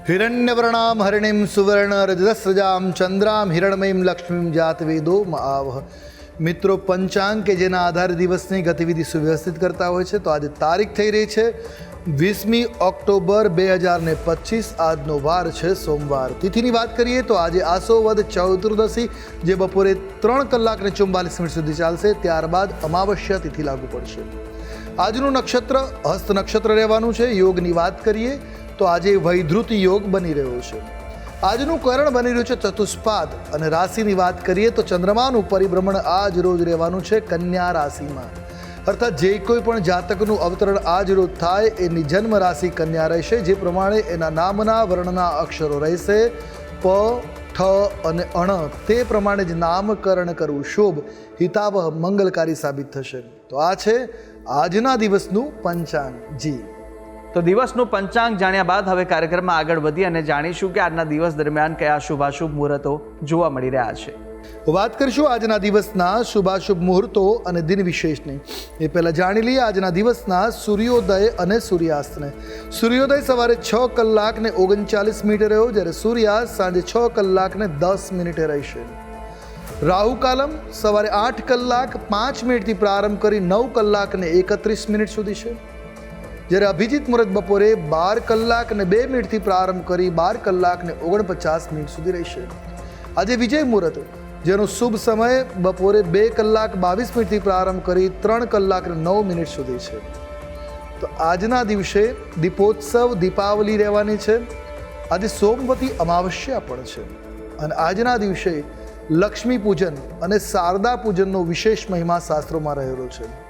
હિરણ્યવર્ણામ હરિણીમ સુવર્ણ રજતસ્રજામ ચંદ્રામ હિરણમયીમ લક્ષ્મીમ જાત વેદો આવહ મિત્રો પંચાંગ કે જેના આધારે દિવસની ગતિવિધિ સુવ્યવસ્થિત કરતા હોય છે તો આજે તારીખ થઈ રહી છે વીસમી ઓક્ટોબર બે હજાર ને પચીસ આજનો વાર છે સોમવાર તિથિની વાત કરીએ તો આજે આસોવદ ચૌતુર્દશી જે બપોરે ત્રણ કલાક ને ચુમ્બાલીસ મિનિટ સુધી ચાલશે ત્યારબાદ અમાવસ્યા તિથિ લાગુ પડશે આજનું નક્ષત્ર હસ્ત નક્ષત્ર રહેવાનું છે યોગની વાત કરીએ તો આજે વૈધૃત યોગ બની રહ્યો છે. આજનું કરણ બની રહ્યું છે ચતુષ્પાદ. અને રાશિની વાત કરીએ તો ચંદ્રમાનું પરિભ્રમણ આજ રોજ રહેવાનું છે કન્યા રાશિમાં. અર્થાત જે કોઈ પણ જાતકનું અવતરણ આજ રોજ થાય, એની જન્મ રાશિ કન્યા રહેશે, જે પ્રમાણે એના નામના વર્ણના અક્ષરો રહેશે પ, ઠ અને અણ. તે પ્રમાણે જ નામકરણ કરવું શુભ, હિતાવહ, મંગલકારી સાબિત થશે. તો આ છે આજના દિવસનું પંચાંગ. જી. તો દિવસનું પંચાંગ જાણ્યા બાદ હવે કાર્યક્રમમાં આગળ વધી અને જાણીશું કે આજના દિવસ દરમિયાન કયા શુભાશુભ મુહૂર્તો જોવા મળી રહ્યા છે. વાત કરીશું આજના દિવસના શુભાશુભ મુહૂર્તો અને દિન વિશેષની. એ પહેલાં જાણી લઈએ આજના દિવસના સૂર્યોદય અને સૂર્યાસ્તને. સૂર્યોદય સવારે છ કલાક ને ઓગણચાલીસ મિનિટે રહ્યો, જ્યારે સૂર્યાસ્ત સાંજે છ કલાક ને દસ મિનિટે રહેશે. રાહુ કાલમ સવારે આઠ કલાક પાંચ મિનિટથી પ્રારંભ કરી નવ કલાક ને એકત્રીસ મિનિટ સુધી છે. જ્યારે અભિજીત મુહૂર્ત બપોરે બાર કલાક ને બે મિનિટથી પ્રારંભ કરી બાર કલાક ને ઓગણપચાસ મિનિટ સુધી રહેશે. આજે વિજય મુહૂર્ત જેનો શુભ સમય બપોરે બે કલાક બાવીસ મિનિટથી પ્રારંભ કરી ત્રણ કલાક નવ મિનિટ સુધી છે. તો આજના દિવસે દીપોત્સવ, દીપાવલી રહેવાની છે. આજે સોમવતી અમાવસ્યા પણ છે. અને આજના દિવસે લક્ષ્મી પૂજન અને શારદા પૂજનનો વિશેષ મહિમા શાસ્ત્રોમાં રહેલો છે.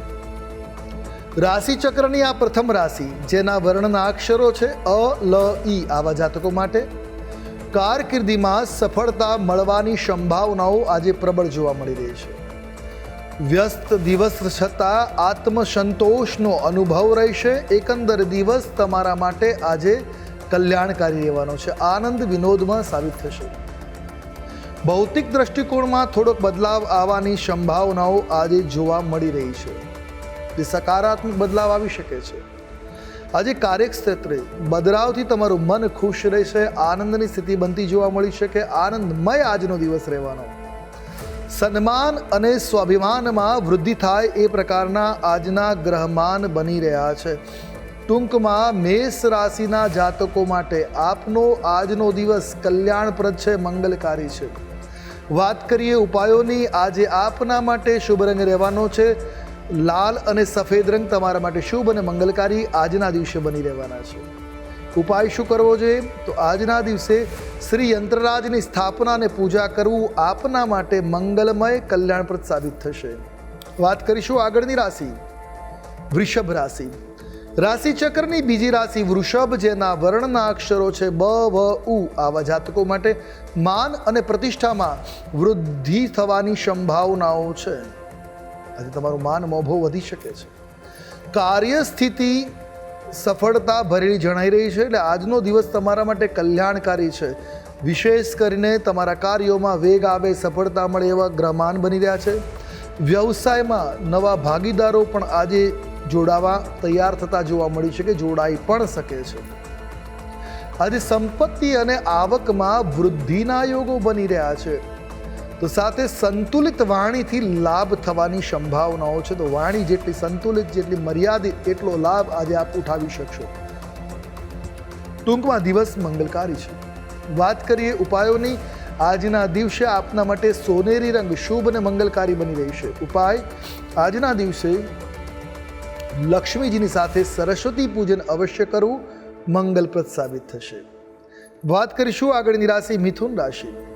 રાશિ ચક્રની આ પ્રથમ રાશિ, જેના વર્ણના અક્ષરો છે અ, લ, ઈ, આવા જાતકો માટે, કારકિર્દીમાં સફળતા મળવાની સંભાવનાઓ આજે પ્રબળ જોવા મળી રહી છે. વ્યસ્ત દિવસ છતાં આત્મસંતોષનો અનુભવ રહેશે. એકંદર દિવસ તમારા માટે આજે કલ્યાણકારી રહેવાનો છે. આનંદ વિનોદમાં સાબિત થશે. ભૌતિક દ્રષ્ટિકોણમાં થોડોક બદલાવ આવવાની સંભાવનાઓ આજે જોવા મળી રહી છે. જે સકારાત્મક બદલાવ આવી શકે છે. આજે કાર્યક્ષેત્રે બદલાવથી તમારું મન ખુશ રહેશે, આનંદની સ્થિતિ બનતી જોવા મળી શકે, આનંદમય આજનો દિવસ રહેવાનો. સન્માન અને સ્વાભિમાનમાં વૃદ્ધિ થાય એ પ્રકારના આજના ગ્રહમાન બની રહ્યા છે. ટૂંકમાં મેષ રાશિના જાતકો માટે આપનો આજનો દિવસ કલ્યાણપ્રદ છે, મંગલકારી છે. વાત કરીએ ઉપાયોની, આજે આપના માટે શુભ રંગ રહેવાનો છે. લાલ અને સફેદ રંગ તમારા માટે શુભ અને મંગલકારી આજના દિવસે બની રહેવાના છે. ઉપાય શું કરવો જોઈએ? તો આજના દિવસે શ્રી યંત્રરાજની સ્થાપના અને પૂજા કરવું આપના માટે મંગલમય કલ્યાણપ્રદ સાબિત થશે. વાત કરીશું આગળની રાશિ. વૃષભ રાશિ. રાશિચક્રની બીજી રાશિ વૃષભ, જેના વર્ણના અક્ષરો છે બ, વ, ઉ. આવા જાતકો માટે માન અને પ્રતિષ્ઠામાં વૃદ્ધિ થવાની સંભાવનાઓ છે. આજે તમારું માન મોભો વધી શકે છે. કાર્યસ્થિતિ સફળતા ભરેલી જણાઈ રહી છે, એટલે આજનો દિવસ તમારા માટે કલ્યાણકારી છે. વિશેષ કરીને તમારા કાર્યોમાં વેગ આવે, સફળતા મળે એવા ગ્રહમાન બની રહ્યા છે. વ્યવસાયમાં નવા ભાગીદારો પણ આજે જોડાવા તૈયાર થતા જોવા મળી શકે, જોડાઈ પણ શકે છે. આજે સંપત્તિ અને આવકમાં વૃદ્ધિના યોગો બની રહ્યા છે. તો સાથે સંતુલિત વાણીથી લાભ થવાની સંભાવનાઓ છે. તો વાણી જેટલી સંતુલિત, જેટલી મર્યાદિત, એટલો લાભ આજે આપ ઉઠાવી શકશો. ટૂંકમાં દિવસ મંગલકારી છે. વાત કરીએ ઉપાયોની. આજના દિવસે આપના માટે સોનેરી રંગ શુભ અને મંગલકારી બની રહી છે. ઉપાય, આજના દિવસે લક્ષ્મીજીની સાથે સરસ્વતી પૂજન અવશ્ય કરવું મંગલપ્રદ સાબિત થશે. વાત કરીશું આગળની રાશિ મિથુન રાશિ.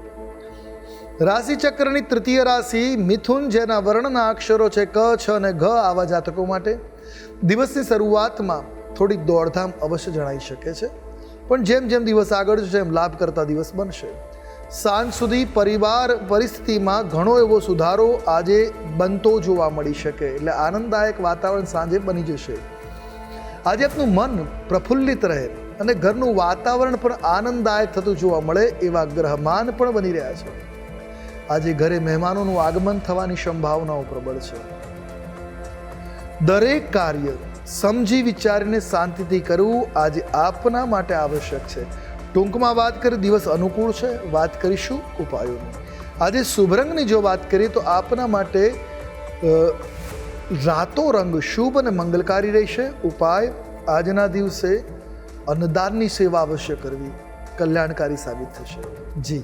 રાશિ ચક્રની તૃતીય રાશિ મિથુન, જેના વર્ણના અક્ષરો છે ક, છ અને ઘ આવા જાતકો માટે. દિવસની શરૂઆતમાં થોડીક દોડધામ અવશ્ય જણાઈ શકે છે. પણ જેમ જેમ દિવસ આગળ જશે, એમ લાભ કરતા દિવસ બનશે. સાંજ સુધી પરિવાર પરિસ્થિતિમાં ઘણો એવો સુધારો આજે બનતો જોવા મળી શકે, એટલે આનંદદાયક વાતાવરણ સાંજે બની જશે. આજે આપનું મન પ્રફુલ્લિત રહે અને ઘરનું વાતાવરણ પણ આનંદદાયક થતું જોવા મળે એવા ગ્રહમાન પણ બની રહ્યા છે. આજે ઘરે મહેમાનોનું આગમન થવાની સંભાવનાઓ પ્રબળ છે. દરેક કાર્ય સમજી વિચારીને શાંતિથી કરવું આજે આપના માટે આવશ્યક છે. ટૂંકમાં વાત કરી દિવસ અનુકૂળ છે, વાત કરીશું ઉપાયોની. આજે શુભ રંગની જો વાત કરીએ તો આપના માટે રાતો રંગ શુભ અને મંગલકારી રહેશે. ઉપાય, આજના દિવસે અન્નદાનની સેવા અવશ્ય કરવી. કલ્યાણકારી સાબિત થશે. જી.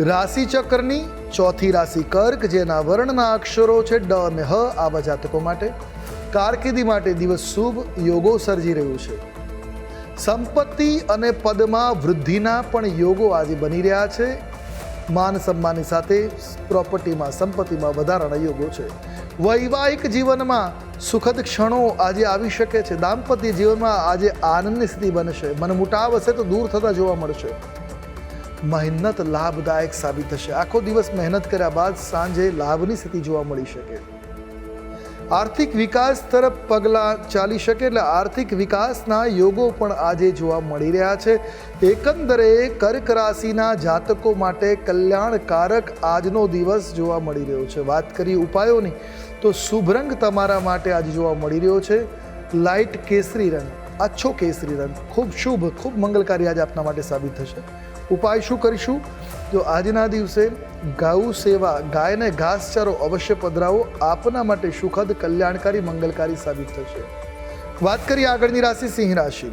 રાશિ ચક્રની ચોથી રાશિ કર્ક, જેના વર્ણના અક્ષરો છે ડ અને હ આવા જાતકો માટે. કારકિર્દી માટે દિવસ શુભ, યોગો સર્જી રહ્યું છે. સંપત્તિ અને પદમાં વૃદ્ધિના પણ યોગો આજે બની રહ્યા છે. માન સન્માનની સાથે પ્રોપર્ટીમાં, સંપત્તિમાં વધારાના યોગો છે. વૈવાહિક જીવનમાં સુખદ ક્ષણો આજે આવી શકે છે. દાંપત્ય જીવનમાં આજે આનંદની સ્થિતિ બનશે. મનમુટાવ હશે તો દૂર થતા જોવા મળશે. મહેનત લાભદાયક સાબિત થશે. આખો દિવસ મહેનત કર્યા બાદ સાંજે લાભની સ્થિતિ જોવા મળી શકે. આર્થિક વિકાસ તરફ પગલાં ચાલી શકે એટલે આર્થિક વિકાસના યોગો પણ આજે જોવા મળી રહ્યા છે. એકંદરે કર્ક રાશિના જાતકો માટે કલ્યાણકારક આજનો દિવસ જોવા મળી રહ્યો છે. વાત કરીએ ઉપાયોની, તો શુભ રંગ તમારા માટે આજે જોવા મળી રહ્યો છે. લાઇટ કેસરી રંગ, આછો કેસરી રંગ, ખૂબ શુભ, ખૂબ મંગલકારી આજે આપના માટે સાબિત થશે. ઉપાય શું કરીશું? તો આજના દિવસે ગાઉ સેવા, ગાયને ઘાસચારો અવશ્ય પધરાવો, આપના માટે સુખદ, કલ્યાણકારી, મંગલકારી સાબિત થશે. વાત કરીએ આગળની રાશિ સિંહ રાશિ.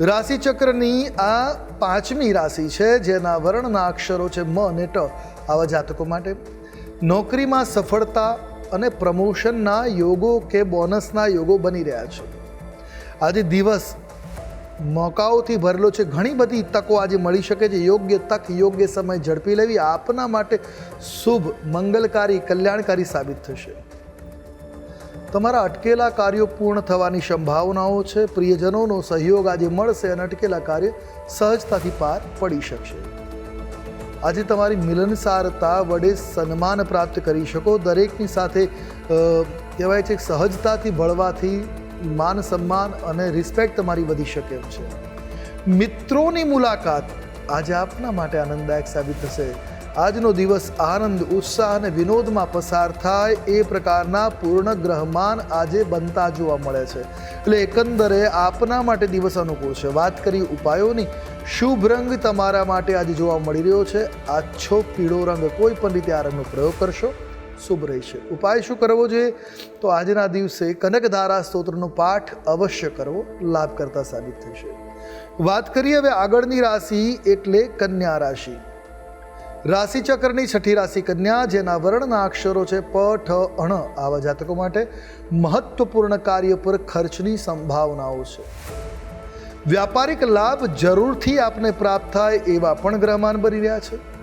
રાશિ ચક્રની આ પાંચમી રાશિ છે, જેના વર્ણના અક્ષરો છે મ અને ટ, આવા જાતકો માટે. નોકરીમાં સફળતા અને પ્રમોશનના યોગો કે બોનસના યોગો બની રહ્યા છે. આજે દિવસ મોકાઓથી ભરેલો છે. ઘણી બધી તકો આજે મળી શકે છે. યોગ્ય તક, યોગ્ય સમય ઝડપી લેવી આપના માટે શુભ, મંગલકારી, કલ્યાણકારી સાબિત થશે. તમારા અટકેલા કાર્યો પૂર્ણ થવાની સંભાવનાઓ છે. પ્રિયજનોનો સહયોગ આજે મળશે અને અટકેલા કાર્ય સહજતાથી પાર પડી શકશે. આજે તમારી મિલનસારતા વડે સન્માન પ્રાપ્ત કરી શકો. દરેકની સાથે કહેવાય છે સહજતાથી ભળવાથી માન સન્માન અને રિસ્પેક્ટ તમારી વધી શકે એમ છે. મિત્રોની મુલાકાત આજે આપના માટે આનંદદાયક સાબિત થશે. આજનો દિવસ આનંદ, ઉત્સાહ અને વિનોદમાં પસાર થાય એ પ્રકારના પૂર્ણ ગ્રહમાન આજે બનતા જોવા મળે છે. એટલે એકંદરે આપના માટે દિવસ અનુકૂળ છે. વાત કરી ઉપાયોની, શુભ રંગ તમારા માટે આજે જોવા મળી રહ્યો છે. આછો પીળો રંગ કોઈ પણ રીતે આ રંગનો પ્રયોગ કરશો. શુભ રહેશે. ઉપાય શું કરવો જોઈએ? તો આજના દિવસે કનકધારા સ્તોત્રનો પાઠ અવશ્ય કરવો લાભ કરતા સાબિત થશે. વાત કરીએ હવે આગળની રાશિ એટલે કન્યા રાશિ. રાશિ ચક્રની છઠ્ઠી રાશિ કન્યા, જેના વર્ણના અક્ષરો છે પ, ઠ, અણ. આવા જાતકો માટે મહત્વપૂર્ણ કાર્ય પર ખર્ચની સંભાવનાઓ છે. વ્યાપારિક લાભ જરૂરથી આપને પ્રાપ્ત થાય એવા પણ ગ્રહમાન બની રહ્યા છે.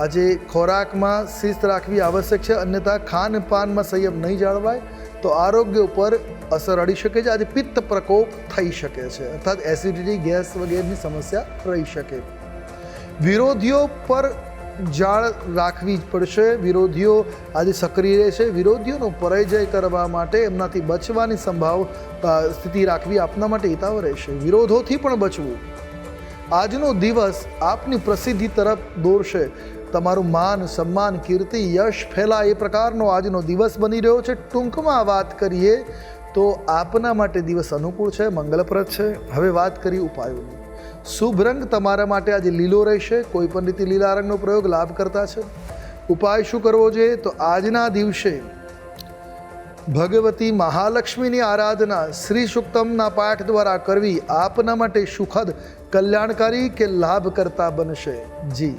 આજે ખોરાકમાં શિસ્ત રાખવી આવશ્યક છે, અન્યથા ખાનપાનમાં સંયમ નહીં જાળવાય તો આરોગ્ય ઉપર અસર અડી શકે છે. આજે પિત્ત પ્રકોપ થઈ શકે છે, અર્થાત એસિડિટી, ગેસ વગેરેની સમસ્યા રહી શકે. વિરોધીઓ પર જાળ રાખવી જ પડશે. વિરોધીઓ આજે સક્રિય રહેશે વિરોધીઓનો પરાજય કરવા માટે, એમનાથી બચવાની સંભાવ સ્થિતિ રાખવી આપના માટે હિતાવ રહેશે વિરોધોથી પણ બચવું. આજનો દિવસ આપની પ્રસિદ્ધિ તરફ દોરશે. તમારું માન, સન્માન, કીર્તિ, યશ ફેલાય એ પ્રકારનો આજનો દિવસ બની રહ્યો છે. ટૂંકમાં વાત કરીએ તો આપના માટે દિવસ અનુકૂળ છે, મંગલપ્રદ છે. હવે વાત કરી ઉપાયોની. શુભ રંગ તમારા માટે આજે લીલો રહેશે. કોઈ પણ રીતે લીલા રંગનો પ્રયોગ લાભ કરતા છે. ઉપાય શું કરવો જોઈએ? તો આજના દિવસે ભગવતી મહાલક્ષ્મીની આરાધના શ્રી સુક્તમના પાઠ દ્વારા કરવી આપના માટે સુખદ, કલ્યાણકારી કે લાભકર્તા બનશે. જી.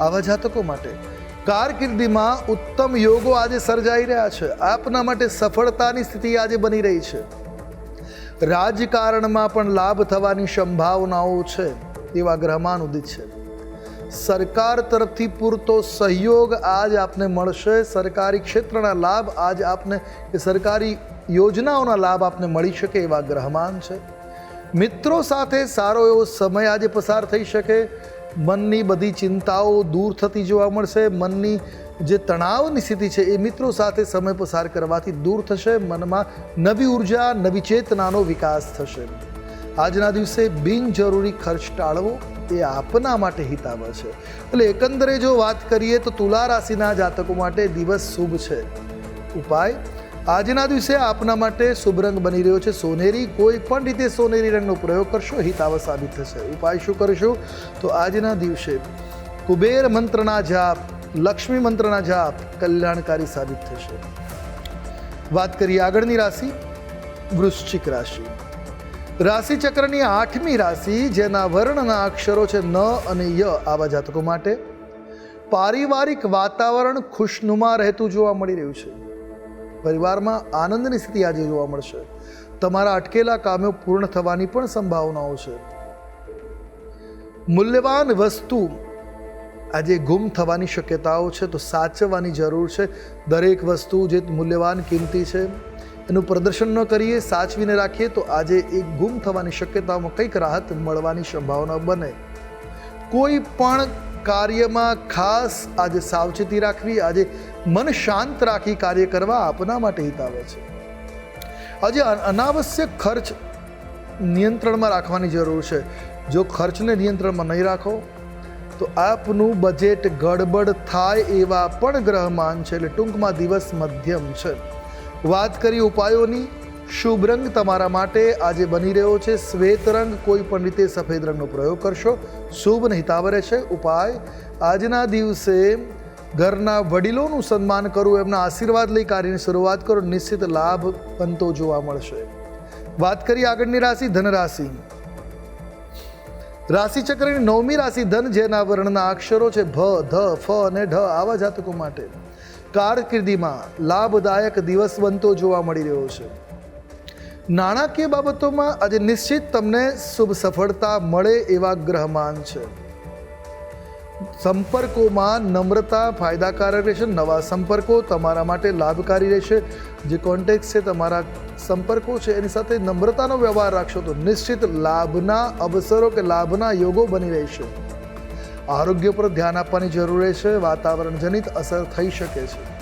આવા જાતકો માટે. કારકિર્દીમાં ઉત્તમ યોગો આજે સર્જાઈ રહ્યા છે. આપના માટે સફળતાની સ્થિતિ આજે બની રહી છે. રાજકારણમાં પણ લાભ થવાની સંભાવનાઓ છે એવા ગ્રહમાન ઉદિત છે. સરકાર તરફથી પૂરતો સહયોગ આજ આપને મળશે. સરકારી ક્ષેત્રના લાભ આજ આપને કે સરકારી યોજનાઓના લાભ આપને મળી શકે એવા ગ્રહમાન છે. મિત્રો સાથે સારો એવો સમય આજે પસાર થઈ શકે. મનની બધી ચિંતાઓ દૂર થતી જોવા મળશે. મનની જે તણાવની સ્થિતિ છે એ મિત્રો સાથે સમય પસાર કરવાથી દૂર થશે. મનમાં નવી ઊર્જા, નવી ચેતનાનો વિકાસ થશે. આજના દિવસે બિનજરૂરી ખર્ચ ટાળવો એ આપના માટે હિતાવહ છે. એટલે એકંદરે જો વાત કરીએ તો તુલા રાશિના જાતકો માટે દિવસ શુભ છે. ઉપાય? આજના દિવસે આપના માટે શુભ રંગ બની રહ્યો છે સોનેરી. કોઈ પણ રીતે સોનેરી રંગનો પ્રયોગ કરશો હિતાવ સાબિત થશે. ઉપાય શું કરશો? તો આજના દિવસે કુબેર મંત્રના જાપ, લક્ષ્મી મંત્રના જાપ કલ્યાણકારી સાબિત થશે. વાત કરીએ આગળની રાશિ, વૃશ્ચિક રાશિ. રાશિ ચક્રની આઠમી રાશિ, જેના વર્ણના અક્ષરો છે ન અને ય આવા જાતકો માટે. પારિવારિક વાતાવરણ ખુશનુમા રહેતું જોવા મળી રહ્યું છે. પરિવારમાં આનંદની સ્થિતિ આજે જોવા મળશે. તમારા અટકેલા કામો પૂર્ણ થવાની પણ સંભાવનાઓ છે. મૂલ્યવાન વસ્તુ આજે ગુમ થવાની શક્યતાઓ છે તો સાચવવાની જરૂર છે. દરેક વસ્તુ જે મૂલ્યવાન કિંમતી છે, એનું પ્રદર્શન ન કરીએ, સાચવીને રાખીએ તો આજે એ ગુમ થવાની શક્યતાઓમાં કંઈક રાહત મળવાની સંભાવના બને. કોઈ પણ કાર્યમાં ખાસ આજે સાવચેતી રાખવી, આજે મન શાંત રાખી કાર્ય કરવા આપના માટે હિતાવે છે. આજે અનાવશ્યક ખર્ચ નિયંત્રણમાં રાખવાની જરૂર છે. જો ખર્ચને નિયંત્રણમાં નહીં રાખો, તો આપનું બજેટ ગડબડ થાય એવા પણ ગ્રહમાન છે. એટલે ટૂંકમાં દિવસ મધ્યમ છે. વાત કરી ઉપાયોની, શુભ રંગ તમારા માટે આજે બની રહ્યો છે. શ્વેત રંગ કોઈ પણ રીતે સફેદ રંગનો પ્રયોગ કરશો. શુભ ને હિતાવ રહેશે ઉપાય, આજના દિવસે ઘરના વડીલોનું સન્માન કરવું એમના આશીર્વાદ લઈ કાર્યની શરૂઆત કરો, નિશ્ચિત લાભ બનતો જોવા મળશે. વાત કરીએ આગળની રાશિ, ધનરાશિ. રાશિચક્રની નવમી રાશિ, ધન, જેના વર્ણના અક્ષરો છે ભ, ધ, ફ અને ઢ, આવા જાતકો માટે. કારકિર્દીમાં લાભદાયક દિવસ બનતો જોવા મળી રહ્યો છે. નાણાકીય બાબતોમાં આજે નિશ્ચિત તમને શુભ સફળતા મળે એવા ગ્રહમાન છે. સંપર્કોમાં નમ્રતા, ફાયદાકારક રહેશે, નવા સંપર્કો તમારા માટે લાભકારી રહેશે. જે કોન્ટેક્ટ છે તમારા સંપર્કો છે, એની સાથે નમ્રતાનો વ્યવહાર રાખશો તો નિશ્ચિત લાભના અવસરો કે લાભના યોગો બની રહેશે. આરોગ્ય પર ધ્યાન આપવાની જરૂર રહેશે, વાતાવરણ જનિત અસર થઈ શકે છે.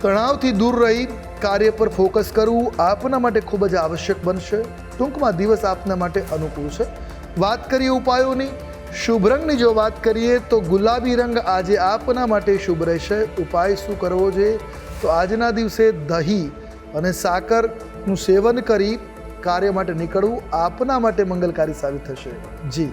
તણાવથી દૂર રહી, કાર્ય પર ફોકસ કરવું આપના માટે ખૂબ જ આવશ્યક બનશે. ટૂંકમાં દિવસ આપના માટે અનુકૂળ છે. વાત કરીએ ઉપાયોની. શુભ રંગની જો વાત કરીએ તો ગુલાબી રંગ આજે આપના માટે શુભ રહેશે. ઉપાય શું કરવો જોઈએ તો આજના દિવસે દહીં અને સાકરનું સેવન કરી કાર્ય માટે નીકળવું આપના માટે મંગલકારી સાબિત થશે. જી.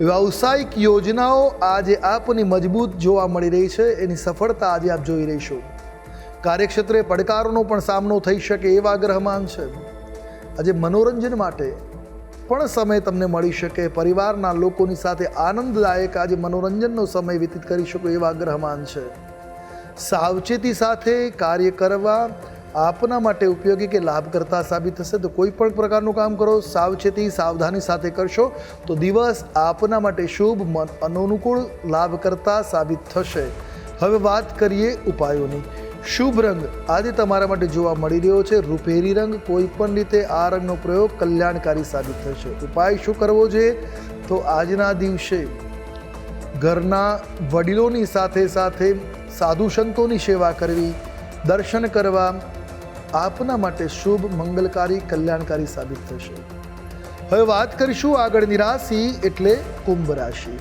વ્યવસાયિક યોજનાઓ આજે આપની મજબૂત જોવા મળી રહી છે. એની સફળતા આજે આપ જોઈ રહીશો. કાર્યક્ષેત્રે પડકારોનો પણ સામનો થઈ શકે એવા ગ્રહમાન છે. આજે મનોરંજન માટે પણ સમય તમને મળી શકે. પરિવારના લોકોની સાથે આનંદદાયક આજે મનોરંજનનો સમય વ્યતીત કરી શકો એવા ગ્રહમાન છે. સાવચેતી સાથે કાર્ય કરવા આપના માટે ઉપયોગી કે લાભકર્તા સાબિત થશે? તો કોઈ પણ પ્રકારનું કામ કરો, સાવચેતી, સાવધાની સાથે કરશો તો દિવસ આપના માટે શુભ, મન અનુકૂળ, લાભકર્તા સાબિત થશે. હવે વાત કરીએ ઉપાયોની. શુભ રંગ આજે તમારા માટે જોવા મળી રહ્યો છે. રૂપેરી રંગ કોઈ પણ રીતે આ રંગનો પ્રયોગ કલ્યાણકારી સાબિત થશે. ઉપાય શું કરવો જોઈએ તો આજના દિવસે ઘરના વડીલોની સાથે સાથે સાધુ સંતોની સેવા કરવી, દર્શન કરવા આપના માટે શુભ, મંગલકારી, કલ્યાણકારી સાબિત થશે. હવે વાત કરીશું આગળની રાશિ એટલે કુંભ રાશિ.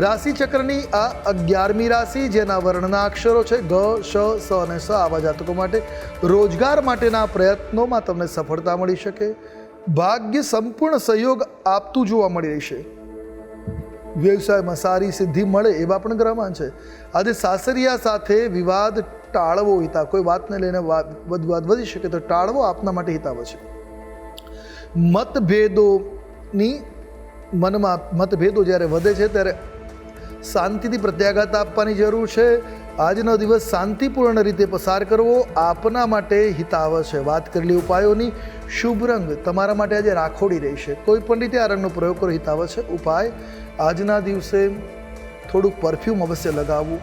રાશિ ચક્રની આ અગિયારમી રાશિ, જેના વર્ણના અક્ષરો છે ગ, શ, સ અને સ, આવા જાતકો માટે રોજગાર માટેના પ્રયત્નોમાં તમને સફળતા મળી શકે. ભાગ્ય સંપૂર્ણ સહયોગ આપતું જોવા મળી રહેશે. વ્યવસાયમાં સારી સિદ્ધિ મળે એવા પણ ગ્રહમાન છે. આજે સાસરિયા સાથે વિવાદ ટાળવો હિતા કોઈ વાતને લઈને વાદ વધી શકે તો ટાળવો આપના માટે હિતાવ છે. મતભેદોની મનમાં મતભેદો જ્યારે વધે છે ત્યારે શાંતિથી પ્રત્યાઘાત આપવાની જરૂર છે. આજનો દિવસ શાંતિપૂર્ણ રીતે પસાર કરવો આપના માટે હિતાવ છે. વાત કરેલી ઉપાયોની શુભ રંગ તમારા માટે આજે રાખોડી રહેશે કોઈ પણ રીતે આ રંગનો પ્રયોગ કરો, હિતાવ છે. ઉપાય, આજના દિવસે થોડુંક પરફ્યુમ અવશ્ય લગાવવું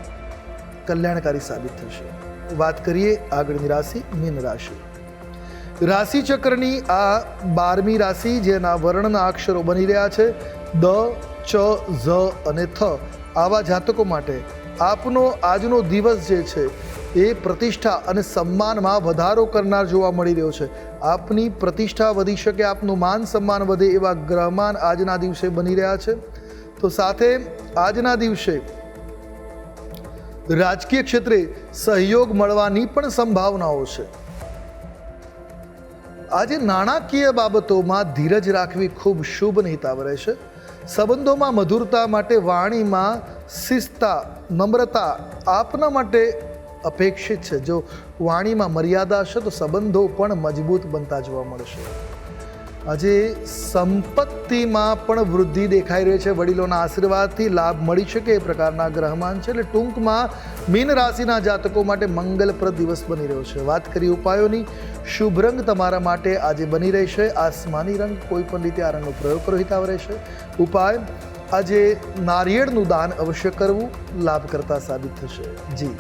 કલ્યાણકારી સાબિત થશે. વાત કરીએ આગળની રાશિ મીન રાશિ. રાશિ ચક્રની આ બારમી રાશિ જેના વર્ણના અક્ષરો બની રહ્યા છે, દ, ચ, ઝ અને થ. આવા જાતકો માટે આપનો આજનો દિવસ જે છે એ પ્રતિષ્ઠા અને સન્માનમાં વધારો કરનાર જોવા મળી રહ્યો છે. આપની પ્રતિષ્ઠા વધી શકે, આપનું માન સન્માન વધે એવા ગ્રહમાન આજના દિવસે બની રહ્યા છે. તો સાથે આજના દિવસે રાજકીય ક્ષેત્રે સહયોગ મળવાની પણ સંભાવનાઓ છે. આજે નાણાકીય બાબતોમાં ધીરજ રાખવી ખૂબ શુભ નિહિતાવ રહેશે સંબંધોમાં મધુરતા માટે વાણીમાં શિસ્તા નમ્રતા આપના માટે અપેક્ષિત છે. જો વાણીમાં મર્યાદા હશે તો સંબંધો પણ મજબૂત બનતા જોવા મળશે. આજે સંપત્તિમાં પણ વૃદ્ધિ દેખાઈ રહી છે. વડીલોના આશીર્વાદથી લાભ મળી શકે એ પ્રકારના ગ્રહમાન છે. એટલે ટૂંકમાં મીન રાશિના જાતકો માટે મંગલપ્રદ દિવસ બની રહ્યો છે. વાત કરી ઉપાયોની. શુભ રંગ તમારા માટે આજે બની રહેશે. આસમાની રંગ કોઈ પણ રીતે આ રંગનો પ્રયોગ કરો હિતાવ રહેશે. ઉપાય, આજે નારિયેળનું દાન અવશ્ય કરવું લાભકર્તા સાબિત થશે. જી.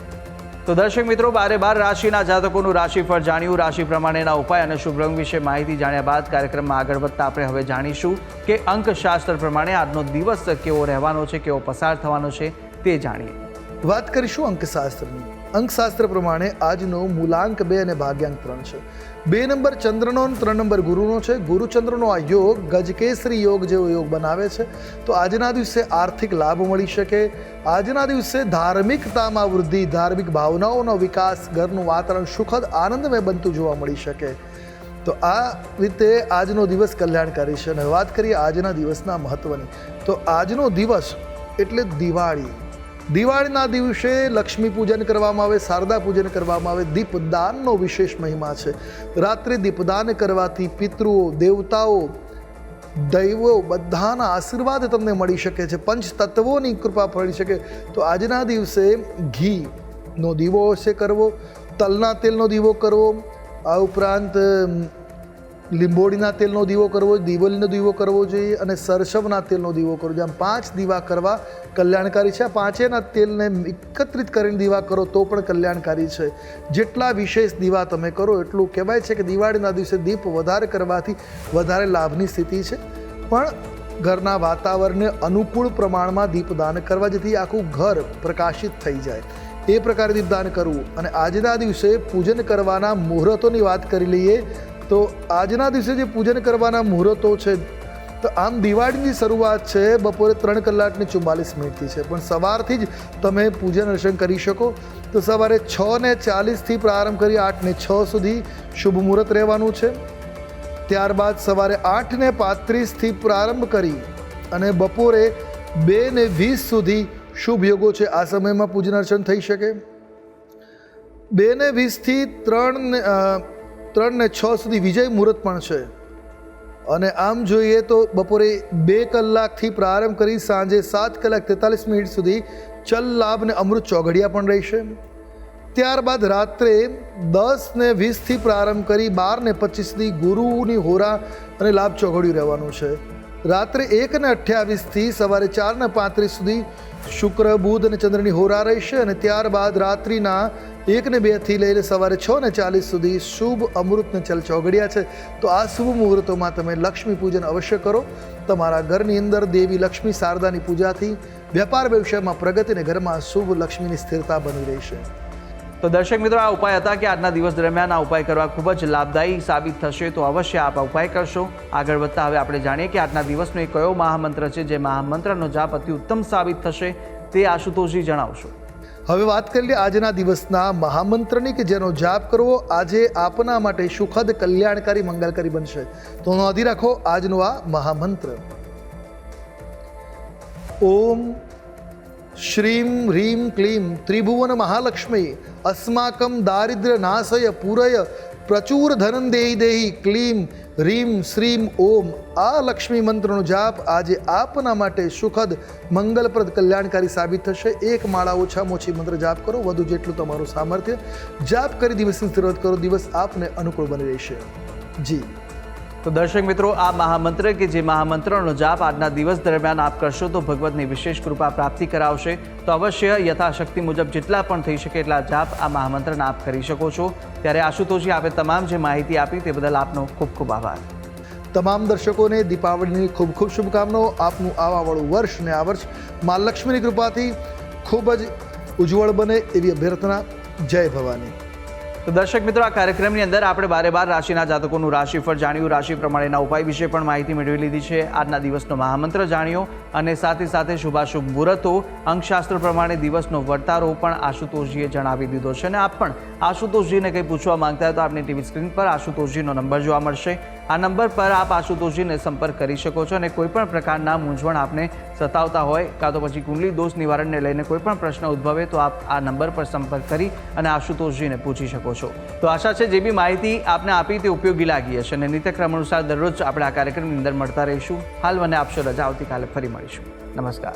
તો દર્શક મિત્રો, બારે બાર રાશિના જાતકોનું રાશિફળ જાણ્યું. રાશિ પ્રમાણેના ઉપાય અને શુભ રંગ વિશે માહિતી જાણ્યા બાદ કાર્યક્રમમાં આગળ વધતા આપણે હવે જાણીશું કે અંકશાસ્ત્ર પ્રમાણે આજનો દિવસ કેવો રહેવાનો છે, કેવો પસાર થવાનો છે તે જાણીએ. વાત કરીશું અંકશાસ્ત્રની. અંકશાસ્ત્ર પ્રમાણે આજનો મૂલાંક બે અને ભાગ્યાંક ત્રણ છે. બે નંબર ચંદ્રનો અને ત્રણ નંબર ગુરુનો છે. ગુરુચંદ્રનો આ યોગ ગજકેસરી યોગ જેવો યોગ બનાવે છે. તો આજના દિવસે આર્થિક લાભ મળી શકે. આજના દિવસે ધાર્મિકતામાં વૃદ્ધિ, ધાર્મિક ભાવનાઓનો વિકાસ, ઘરનું વાતાવરણ સુખદ, આનંદમય બનતું જોવા મળી શકે. તો આ રીતે આજનો દિવસ કલ્યાણકારી છે. અને વાત કરીએ આજના દિવસના મહત્વની. તો આજનો દિવસ એટલે દિવાળી. દિવાળીના દિવસે લક્ષ્મી પૂજન કરવામાં આવે, શારદા પૂજન કરવામાં આવે, દીપદાનનો વિશેષ મહિમા છે. રાત્રે દીપદાન કરવાથી પિતૃઓ, દેવતાઓ, દૈવો બધાના આશીર્વાદ તમને મળી શકે છે. પંચ તત્વોની કૃપા મળી શકે. તો આજના દિવસે ઘીનો દીવો હશે કરવો, તલના તેલનો દીવો કરવો. આ ઉપરાંત લીંબોડીના તેલનો દીવો કરવો જોઈએ દિવાળીનો દીવો કરવો જોઈએ અને સરસવના તેલનો દીવો કરવો જોઈએ. આમ પાંચ દીવા કરવા કલ્યાણકારી છે. આ પાંચેયના તેલને એકત્રિત કરીને દીવા કરો તો પણ કલ્યાણકારી છે. જેટલા વિશેષ દીવા તમે કરો, એટલું કહેવાય છે કે દિવાળીના દિવસે દીપ વધારે કરવાથી વધારે લાભની સ્થિતિ છે. પણ ઘરના વાતાવરણને અનુકૂળ પ્રમાણમાં દીપદાન કરવા જેથી આખું ઘર પ્રકાશિત થઈ જાય. એ પ્રકારે દીપદાન કરવું અને આજના દિવસે પૂજન કરવાના મુહૂર્તોની વાત કરી લઈએ તો આજના દિવસે જે પૂજન કરવાના મુહૂર્તો છે, તો આમ દિવાળીની શરૂઆત છે, બપોરે ત્રણ કલાકની ચુમ્માલીસ મિનિટથી છે. પણ સવારથી જ તમે પૂજન અર્ચન કરી શકો. તો સવારે છ ને ચાલીસથી પ્રારંભ કરી આઠ ને છ સુધી શુભ મુહૂર્ત રહેવાનું છે. ત્યારબાદ સવારે આઠ ને પાંત્રીસથી પ્રારંભ કરી અને બપોરે બે ને વીસ સુધી શુભ યોગો છે. આ સમયમાં પૂજન અર્ચન થઈ શકે. બે ને વીસથી ત્રણ ત્રણ ને છ સુધી વિજય મુહૂર્ત પણ છે. અને આમ જોઈએ તો બપોરે બે કલાકથી પ્રારંભ કરી સાંજે સાત કલાક તેતાલીસ મિનિટ સુધી ચલ લાભ ને અમૃત ચોઘડિયા પણ રહેશે. ત્યારબાદ રાત્રે દસ ને વીસથી પ્રારંભ કરી બાર ને પચીસ સુધી ગુરુની હોરા અને લાભ ચોઘડિયું રહેવાનું છે. રાત્રે એક ને અઠ્યાવીસથી સવારે ચાર ને પાંત્રીસ સુધી શુક્ર, બુધ અને ચંદ્રની હોરા રહેશે અને ત્યારબાદ રાત્રિના એક ને બેથી લઈને સવારે છ ને ચાલીસ સુધી શુભ અમૃત ને ચલ ચોઘડિયા છે. તો આ શુભ મુહૂર્તોમાં તમે લક્ષ્મી પૂજન અવશ્ય કરો. તમારા ઘરની અંદર દેવી લક્ષ્મી શારદાની પૂજાથી વેપાર વ્યવસાયમાં પ્રગતિ અને ઘરમાં શુભ લક્ષ્મીની સ્થિરતા બની રહેશે. તો દર્શક મિત્રો, આ ઉપાય હતા કે આજના દિવસ દરમિયાન આ ઉપાય કરવા ખૂબ જ લાભદાયી સાબિત થશે. તો અવશ્ય આપ ઉપાય કરશો. આગળ વધતા હવે આપણે જાણીએ કે આજના દિવસનો એ કયો મહામંત્ર છે જે મહામંત્રનો જાપ અતિ ઉત્તમ સાબિત થશે તે આશુતોષજી જણાવશો. હવે વાત કરી લઈએ આજના દિવસના મહામંત્રની કે જેનો જાપ કરવો આજે આપના માટે સુખદ, કલ્યાણકારી, મંગલકારી બનશે. તો નોંધી રાખો આજનો આ મહામંત્ર. ઓમ શ્રીમ હ્રીમ ક્લીમ ત્રિભુવન મહાલક્ષ્મી અસ્માકમ દારિદ્ર્ય નાશય પૂરય પ્રચુર ધનં દેહી દેહી ક્લીમ હ્રીમ શ્રીમ ઓમ આ લક્ષ્મી મંત્રનો જાપ આજે આપના માટે સુખદ, મંગલપ્રદ, કલ્યાણકારી સાબિત થશે. એક માળા ઓછામાં ઓછી મંત્ર જાપ કરો, વધુ જેટલું તમારું સામર્થ્ય. જાપ કરી દિવસની શરૂઆત કરો, દિવસ આપને અનુકૂળ બની રહેશે. જી. તો દર્શક મિત્રો, આ મહામંત્ર કે જે મહામંત્રનો જાપ આજના દિવસ દરમિયાન આપ કરશો તો ભગવતની વિશેષ કૃપા પ્રાપ્તિ કરાવશે. તો અવશ્ય યથાશક્તિ મુજબ જેટલા પણ થઈ શકે એટલા જાપ આ મહામંત્રના આપ કરી શકો છો. ત્યારે આશુતોષજી, આપે તમામ જે માહિતી આપી તે બદલ આપનો ખૂબ ખૂબ આભાર. તમામ દર્શકોને દીપાવલીની ખૂબ ખૂબ શુભકામનાઓ. આપનું આવાવાળું વર્ષ ને આ વર્ષ મા લક્ષ્મીની કૃપાથી ખૂબ જ ઉજ્જવળ બને એવી અભ્યર્થના. જય ભવાની. તો દર્શક મિત્રો, આ કાર્યક્રમની અંદર આપણે બારે બાર રાશિના જાતકોનું રાશિફળ જાણ્યું. રાશિ પ્રમાણેના ઉપાય વિશે પણ માહિતી મેળવી લીધી છે. આજના દિવસનો મહામંત્ર જાણ્યો. અને સાથે સાથે શુભાશુભ મુહૂર્તો, અંકશાસ્ત્ર પ્રમાણે દિવસનો વર્તારો પણ આશુતોષજીએ જણાવી દીધો છે અને આપ પણ આશુતોષજીને કંઈ પૂછવા માંગતા હોય તો આપની ટીવી સ્ક્રીન પર આશુતોષજીનો નંબર જોવા મળશે. આ નંબર પર આપ આશુતોષજીને સંપર્ક કરી શકો છો અને કોઈપણ પ્રકારના મૂંઝવણ આપને સતાવતા હોય કાં તો પછી કુંડલી દોષ નિવારણને લઈને કોઈપણ પ્રશ્ન ઉદ્ભવે તો આપ આ નંબર પર સંપર્ક કરી અને આશુતોષજીને પૂછી શકો છો. તો આશા છે જે બી માહિતી આપને આપી તે ઉપયોગી લાગી હશે અને નિત્યક્રમ અનુસાર દરરોજ આપણે આ કાર્યક્રમની અંદર મળતા રહીશું. હાલ મને આપશો રજા, આવતીકાલે ફરી મળીશું. નમસ્કાર.